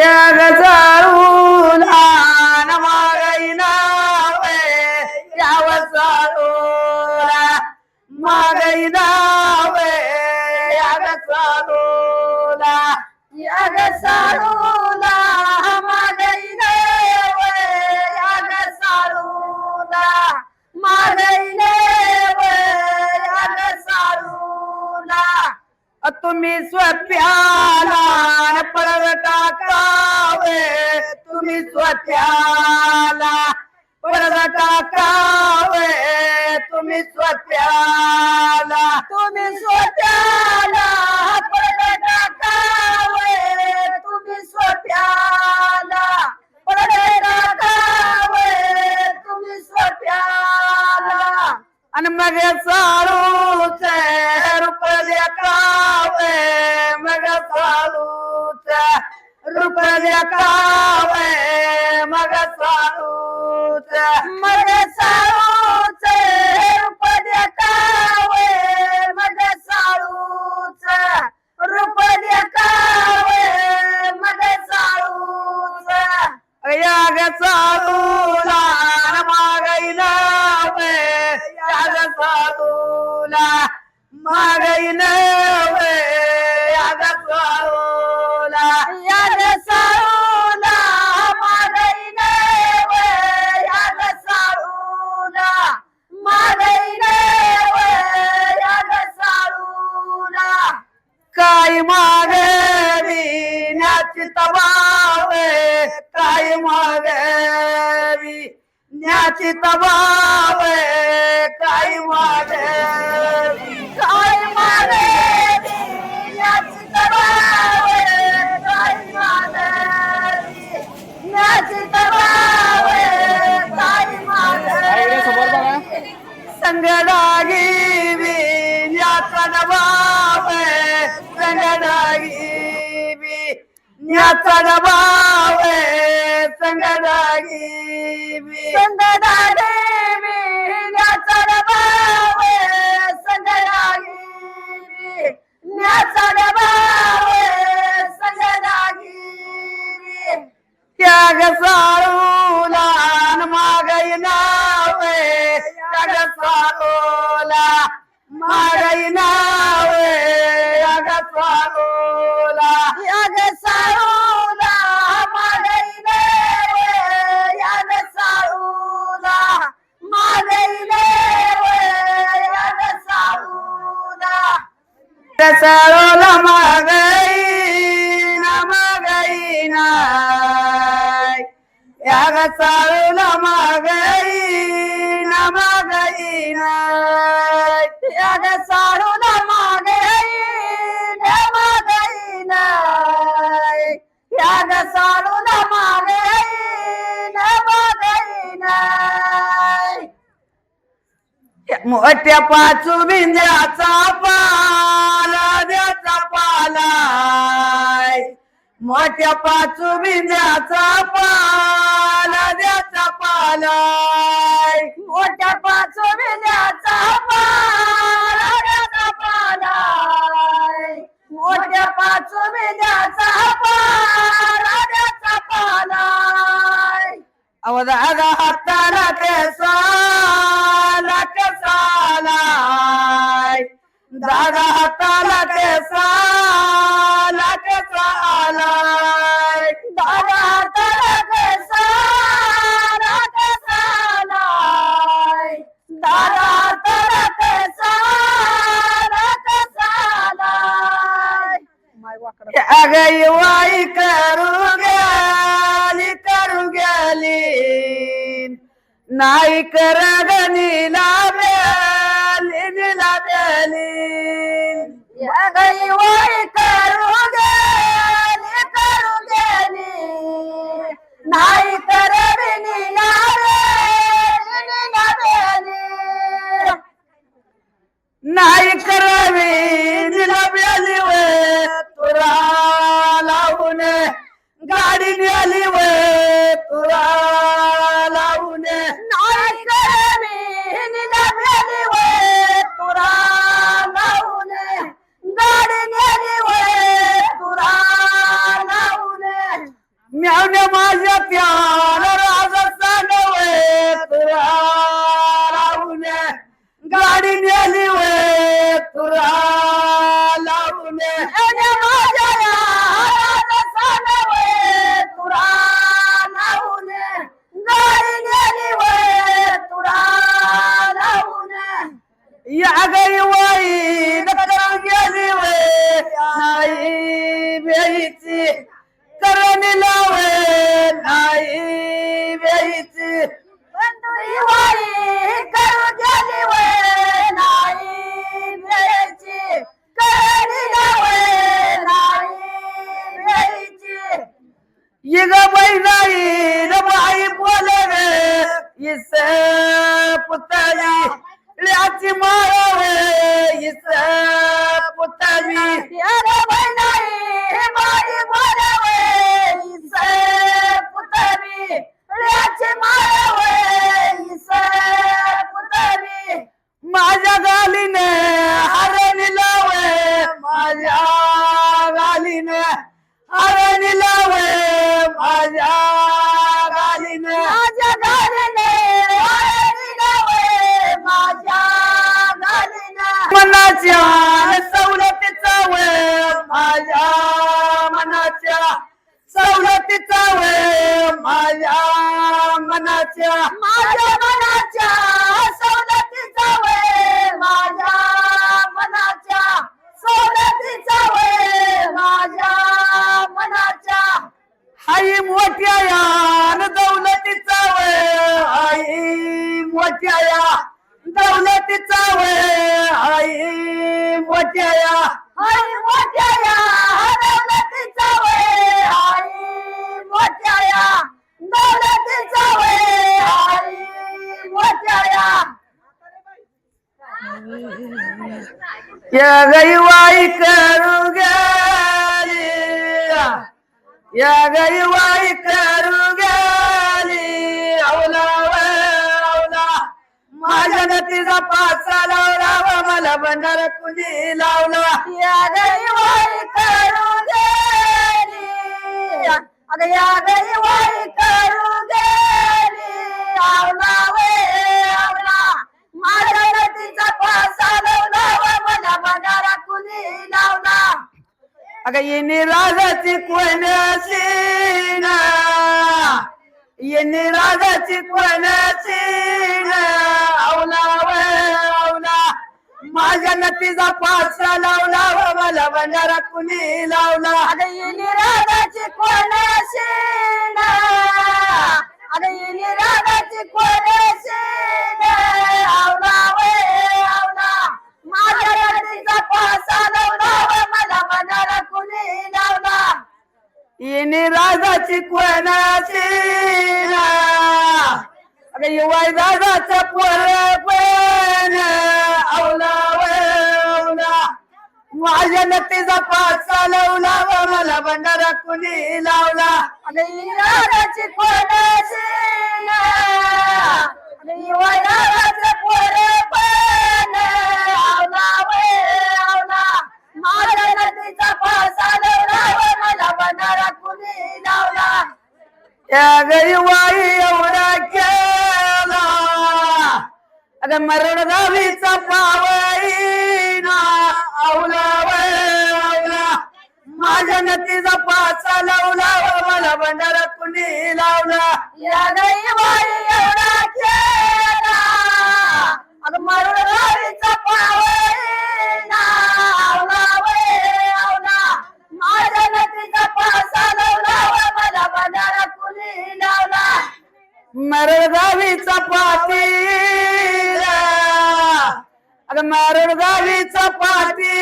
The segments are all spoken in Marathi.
याग चालून आन मागाई नावे याव चालूला मागाई नावे याग चालूला याग चालूला तुम्ही स्वत्याला न कावे तुम्ही स्वत्याला पडव कावे तुम्ही स्वत्याला तुम्ही स्वत्याला पडव कावे तुम्ही स्वत्याला पडव कावे तुम्ही स्वत्याला आणि मग सारू कावे मग चालूच रुपया कावे मग चालूच मग चालूच रुपया कावे मग चालूच रुपया कावे मग चालूच याग चालूला मागाई याग चालूला मागाई नावे याग चालूला याग मागाई नावे याग मागाई काय मागवी नाच तबावे काय मागवी न्याची तबावे काय मागवी काय मागवी न्याची तबावे काय काय संगडागी संगडागी विन्याचा नवाब संगडागी संगडागी विन्याचा नवाब संगडागी विन्याचा नवाब संगडागी त्याग साळूला न मागाई नावे. त्याग साळूला मागाई नावे. याग साळूला. मोठ्या पाचू बिंद्याचा पाला द्याचा पालाय मोठ्या पाचू बिंद्याचा पाला द्याचा पालाय मोठ्या पाचू बिंद्याचा पाला द्याचा पालाय मोठ्या पाचू बिंद्याचा पाला द्याचा पालाय अवधागा हाताला केसाला केसालाय दादा हाताला केसाला केसालाय दादा हाताला केसाला केसालाय दादा हाताला केसाला केसालाय अगं वाई करू गेली करू गेली. नाही कर नीला बेली नीला बेली अगं वाई करू गेली करू गेली नाही कर नीला बेली नीला बेली नाही करावी निलाब्याली या या गई वाई करू गेली या गई वाई करू गेली अवला अवला माझ्या नतीचा पाचा लावला व मला बंडार कुणी लावला. या गई वाई करू गेली अगं या गई वाई करू अगं येणे राजाची कोणाची ना. येणे राजाची कोणाची ना. औला वे माझ्या नतीचा पासा लावला व मला बंजारा कुणी लावला. अगं येणी रागाची कोणाशी ना. अगं येणी रागाची कोणाशी ना आवला वे आवला. माझ्या नदीचा पासा लावला मला मनाला कुणी लावला. येणे राजाची कोणाची ना युवाई दादाचा पोर पण माझ्या चालवला आवला वे आवला. माझ्या पासा लावला. मला बंधारा कुणी लावला? या गईवाई एवढा केला. अगं मरण गावीचा पावई ना अवला माझ्या नतीचा पाचा लावला मला भंडारा कुणी लावला. या दैवाई एवढा केला अगं मरुड गावीचा पावईना माझ्या नतीचा पासा लावला मला भंडारा कुणी लावला. मरडगावीचा पाती अगं मरडगावीचा पाती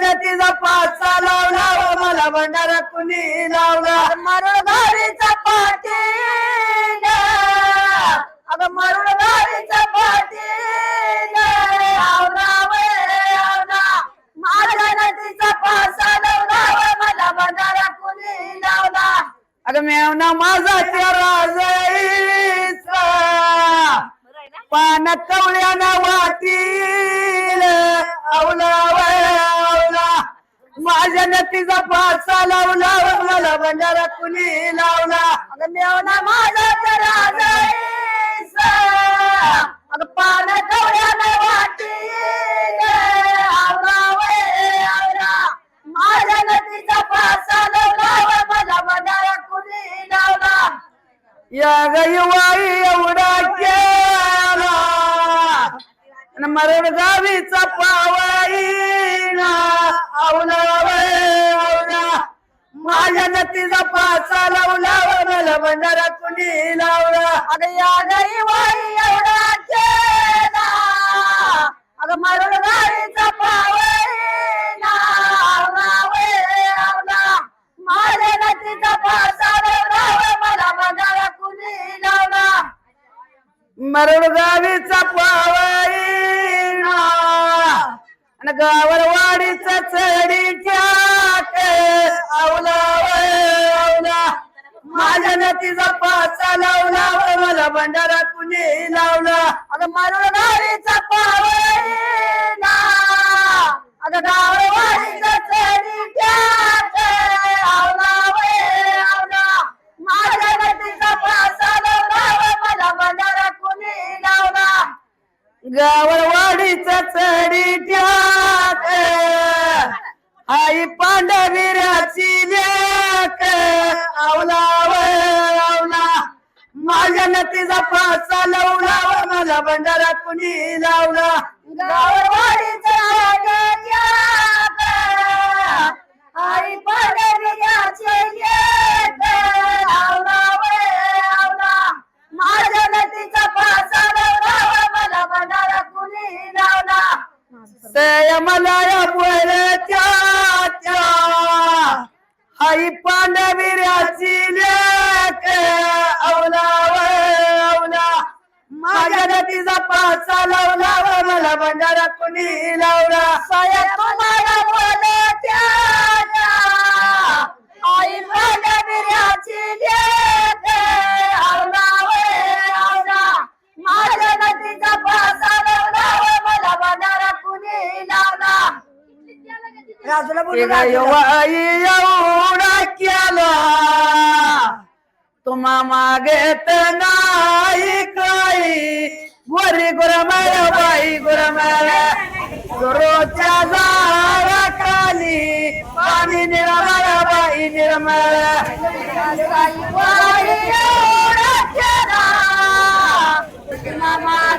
माझ्या नतीचा पाचा लावला मला भंडारा कुणी लावला? मरुड गावीचा पाटील अगं मरुड गावीचा पाटील आवला वे आवला नदीचा पासा लावला मला भंडारा कुणी लावला? अगं मेवना माझा त्या राजाईचा. पान कवळ्याना वाटील अवला माझ्या नतीचा पाचा लावला मला बंजारा कुणी लावला? अगं मेवना माझा तर अगं पान कवड्यानं वाटी आवरा वे आवरा. माझ्या नतीचा पाचा लावला मला बंजारा कुणी लावला? या गईवाई एवढा केला. आणि मरण गावीचा पावाईना आवला आवला. माझ्या नतीचा पाचा लावला व मला भंडारा कुणी लावला. अगं या गई वाई एवढा केला. अगं मरडगावीचा गाडीचा आवला वे आवला. माझ्या नतीचा पाच मरण गावीचा आणि गावर वाडीचा चढी टाक आवला आवला. माझ्या नतीचा पाचा लावला मला भंडारा कुणी लावला. अगं मरण गाडीचा पावईना. अगं गावरवाडीचा चढी आवला गावळवाडीचा चढी ध्यात आई पांडवीराची लेक. आवला आवला. माझ्या नतीचा पाचा लावला मला भंडारा कुणी लावला? आई पांडविराची लेख आवला अवला. माझ्या नदीचा पाचा लावला मला भंडारा कुणी लावला. साया तुम्हाला बोलत्या आई पाडवियाची लेख राजूला वाई एवढा केला तुम्हा मागेत नाही काही. गोरी गुरमाया बाई गुरमाया रोजच्या झाडा खाली पाणी निर्मळा बाई निर्मळा. तुम्हा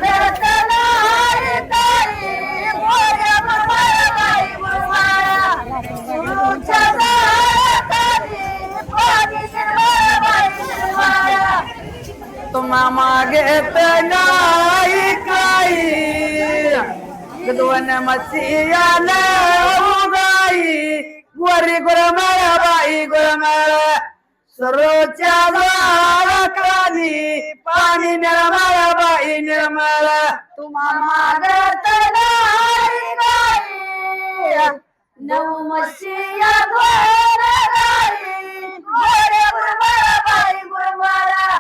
मागेत नाही काही दोन मसिया उगाई। गोरी गुरमळ बाई गुरमळ सरोच्या झाडा पाणी निर्मळ बाई निर्मळ तुम्हा मागत नाही गाई नऊ गोर गाई गोरे गुरमारा बाई गुरमारा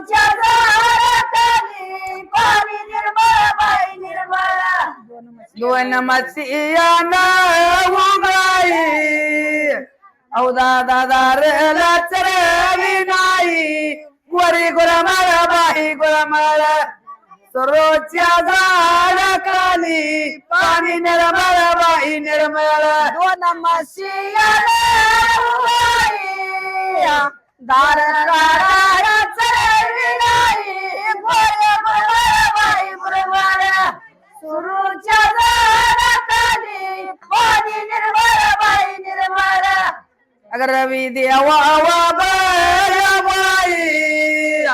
सुरूच्या झाडाखाली पाणी निर्मळ बाई निर्मळ दोन मसिया उगाई औ दारला चरवी नाही गोरी गुरमाळा बाई गुरमाळा सरोच्या झाडा पाणी निर्मळ बाई निर्मळ दोन मशिया दार दाराच रवी देवा वा बया बाई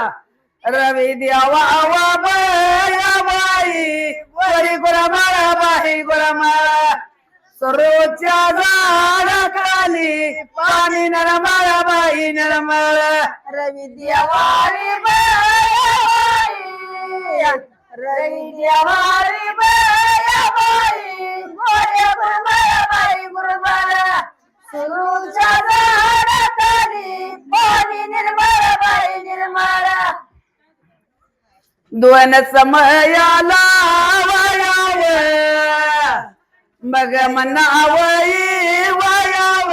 रवी देवा वा बया बाई गोरी गुरमाळा बाई गुरमाळा सरोच्या झाडा खाली पाणी नरमाळा बाई नरमाळा रवी देवारी बाई रवी देवारी बाई गोऱ्या गुरमाया बाई गुरुमाळा सुरूच्या झाडाखाली पाणी निर्मळ बाई निर्मळ दोन समयाला वयाव मग मनावई वयाव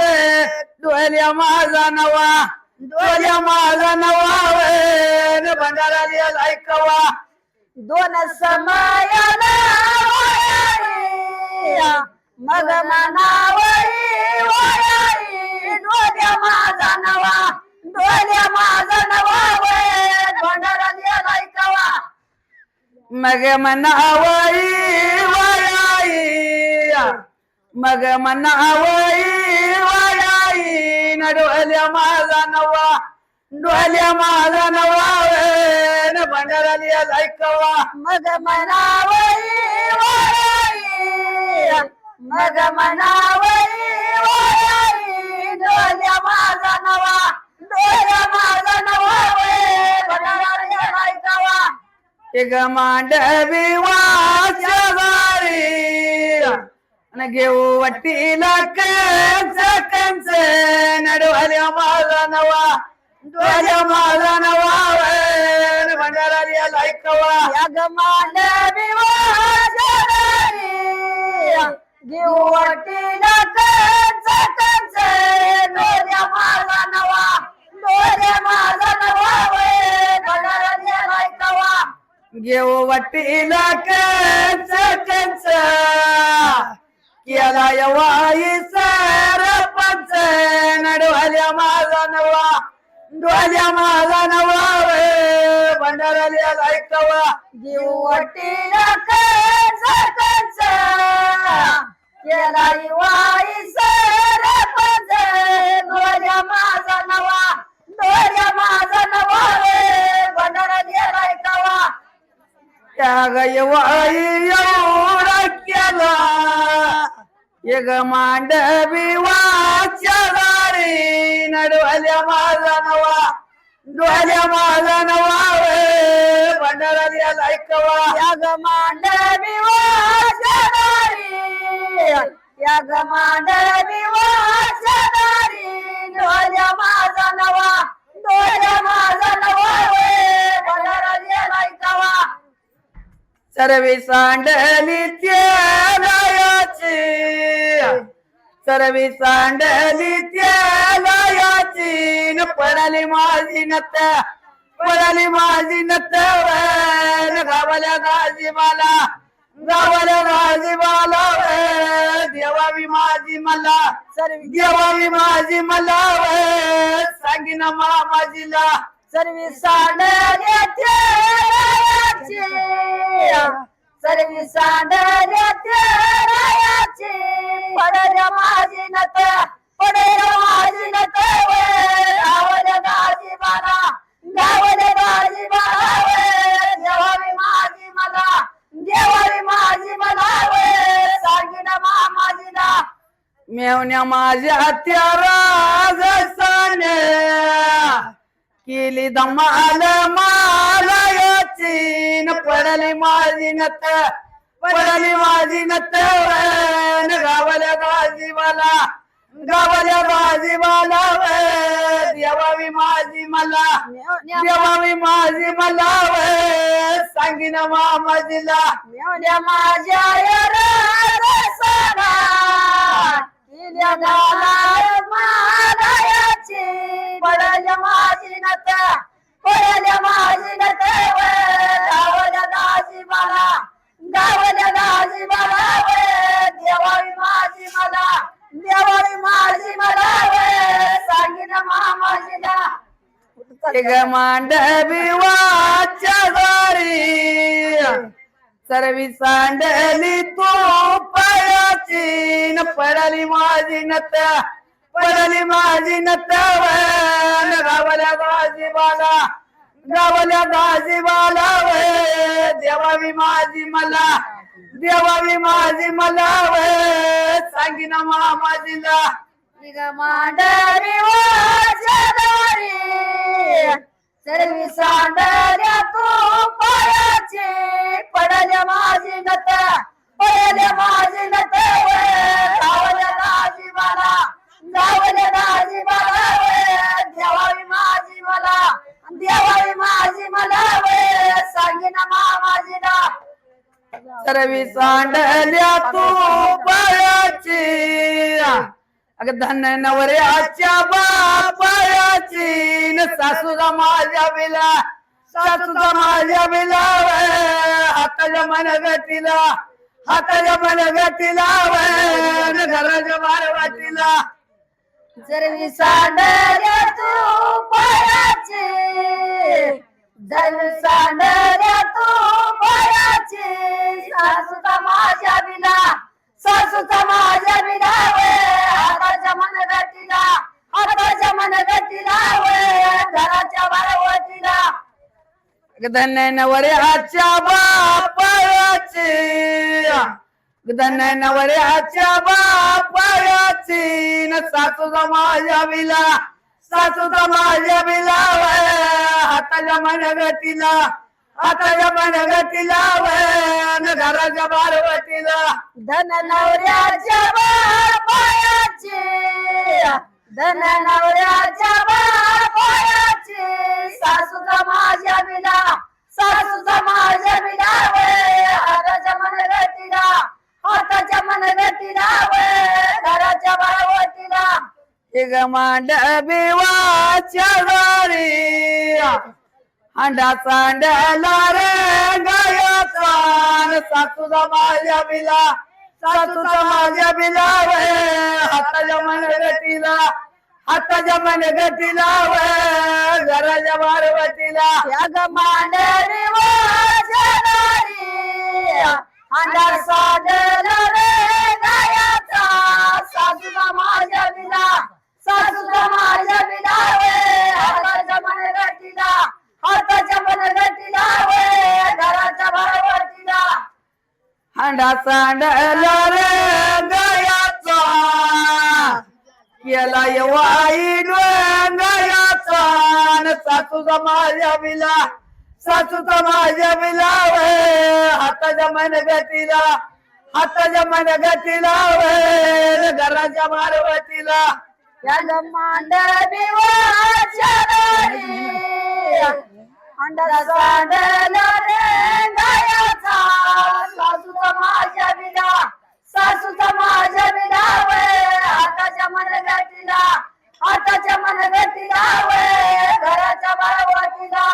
डोल्या माझा नवा डोल्या माझा नवावेन भंडारा ऐकवा दोन समायाला वयारी, मग मनावई डोल्या माझा नवा डोल्या माझा नवा वय भंडारा लिहाल ऐकावा मग मनावई वयाई मग मनावई वयाई न डोल्या माझा नवा डोल्या माझा नवावेन भंडारा लिहाल ऐकवा मग मनावरी वयारी, मग मनावरी माझा मांडवी न घेऊ कंच कंच नडवाल्या माझा नवा डोल्या माझा नवा भंडारा लिहाल ऐकवा मांडवी वाजणारी, घेऊ वाटीला कंच कंच, डोल्या माझा नवा, डोल्या माझा नवा वय, भंडारा लिहाल ऐकावा. देव वटीला कंच कंच केला यवाई सरपंच. नडवाल्या माझा नवा डोल्या माझा नवा वे भंडारा लिहाल ऐकवा घेऊ वाटीला कंच कंच, केला यवाई सरपंच, डोल्या माझा नवा, डोल्या माझा नवा वय, भंडारा लिहाल ऐकावा. त्याग यवाई एवढा केला एक मांडवी वाच्या रे नडवाल्या माझा नवा डोल्या माझा नवा वे भंडारा लिहाल ऐकवा याग मांडवी वाजणारी त्याग मांडवी वाजणारी डोल्या माझा नवा डोल्या माझा नवा वे भंडारा लिहाल ऐकावा सर्वी सांडली त्यालायाची सर्वी सांडली त्यालायाची न पडाली माझी नत पडाली माझी नत वन गावाल्या गाजी मला गावाल्या गाजी मला देवावी माझी मला देवावी माझी मला सांगिन मामाजीला सर्वी सांडल्याची पडल्या माझी नत पडल्या माझी नत गावल्या गाजी मला गावल्या गाजी मला देवावी माझी मला देवावी माझी मला सांगिन मामाजीला मेवण्या माझ्या त्या साने केली दमाल मालायाची न पडली माझी नत पडली माझी नत. गावल्या गाजी मला गावल्या गाजी मला देवावी माझी मला देवावी माझी मला. सांगिन मामाजीला मेवण्या माझ्या रसाला किल्या पडल्या माझी नत पडल्या माझी नत गावल्या दाजी मला गावल्या दाजी मला देवाळी माझी मला देवाळी माझी मला सांगिन मामाजीला एक मांडवी वाच्या दारी सर्वी सांडली तू पळाची न पडली माझी नत्या पडली माझी नत गावल्या गाजी बाला गावल्या गाजी बाला वे. देवावी माझी मला देवावी माझी मला वे. सांगिन मामाजीला. मांडरी वारी सर्वी सांडल्या तू पायाची. पडल्या माझी नत पडल्या माझी नत गावल्या दाजी मला माझी मला देवावी माझी मला देवावी माझी मला सांगिन मामाजीला सर्वी सांडल्या तू पायाची अगं धन्य नवऱ्याच्या बापायाची. न सासूला माझ्या बिला सासूचा माझ्या बिला हाताच्या मनगतीला हाताच्या मनगतीला न घराच्या बारवातीला जर विसांडल्या तू पायाची जर विसांडल्या तू पायाची सासूचा माझ्या विना सासूचा माझ्या विना वे हाताच्या मनगतीला हाताच्या मनगतीला वे घराच्या बारवतीला धन्य नवऱ्याच्या बापायाची धन्य नवऱ्याच्या बापायाची न सासूचा माझ्या बिला सासूचा माझ्या बिला हाताच्या मनगतीला हाताच्या मनगतीला न घराच्या बारवतीला धन नवऱ्याच्या पायाची धन नवऱ्याच्या पायाची सासूचा माझ्या बिला सासूचा माझ्या बिला हाताच्या मनगतीला. हाताच्या मनगतीला वे घराच्या बाळवतीला एक मांड बिवाच्या दारी अंडा चांडला रे गायाचा सासूचा माझ्या बिला सासूचा माझ्या बिला वे. हाताच्या मनगतीला हाताच्या मनगतीला वे. घराच्या बारवतीला. या ग मांडरी वाजणारी अंडा साडला रे गायाचा सासूला माझ्या बिना सासूला माझ्या बिना वे हाताच्या मनगटीला हाताच्या मनगटीला वे घराच्या भरवटीला अंडा चांडला रे गायाचा केला वाई गायाचा न सासूचा माझ्या बिला सासूचा माझ्या मिलाव हाताच्या मन गतीला हाताच्या मन गतीला घराच्या मारवतीला. सासूचा बिलाव हाताच्या मन गतीला आताच्या मन गतीला घराच्या मारवतीला.